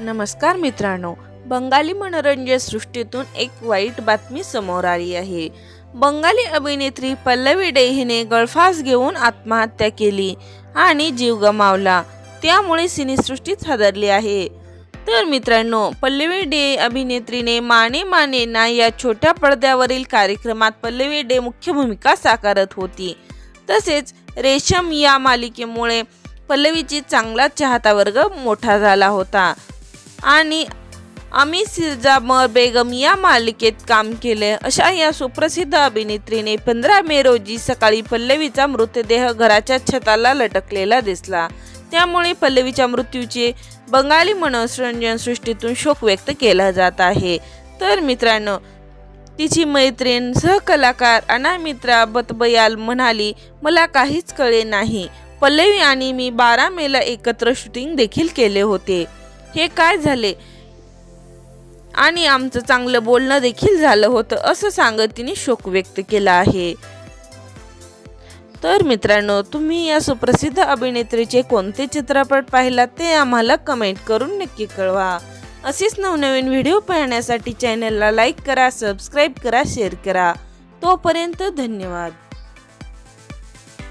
नमस्कार मित्रांनो बंगाली मनोरंजन सृष्टीतून एक वाईट बातमी समोर आली आहे. बंगाली अभिनेत्री पल्लवी डे हिने गळफास घेऊन आत्महत्या केली आणि जीव गमावला. त्यामुळे सिनेसृष्टीच हादरली आहे. तर मित्रांनो पल्लवी डे अभिनेत्रीने माने माने ना या छोट्या पडद्यावरील कार्यक्रमात पल्लवी डे मुख्य भूमिका साकारत होती. तसेच रेशम या मालिकेमुळे पल्लवीची चांगला चाहता वर्ग मोठा झाला होता. आणि अमित सिरजामर बेगम या मालिकेत काम केले. अशा या सुप्रसिद्ध अभिनेत्रीने पंधरा मे रोजी सकाळी पल्लवीचा मृतदेह घराच्या छताला लटकलेला दिसला. त्यामुळे पल्लवीच्या मृत्यूचे बंगाली मनोरंजन सृष्टीतून शोक व्यक्त केला जात आहे. तर मित्रांनो तिची मैत्रीण सहकलाकार अनामित्रा बतबयाल म्हणाली मला काहीच कळे नाही. पल्लवी आणि मी बारा मेला एकत्र शूटिंग देखील केले होते. हे काय झाले? आणि आमचं चांगलं बोलणं देखील झालं होतं असं सांगत तिने शोक व्यक्त केला आहे. तर मित्रांनो तुम्ही या सुप्रसिद्ध अभिनेत्रीचे कोणते चित्रपट पाहिलात ते आम्हाला कमेंट करून नक्की कळवा. असेच नवनवीन व्हिडिओ पाहण्यासाठी चॅनलला लाईक करा सबस्क्राईब करा शेअर करा. तोपर्यंत धन्यवाद.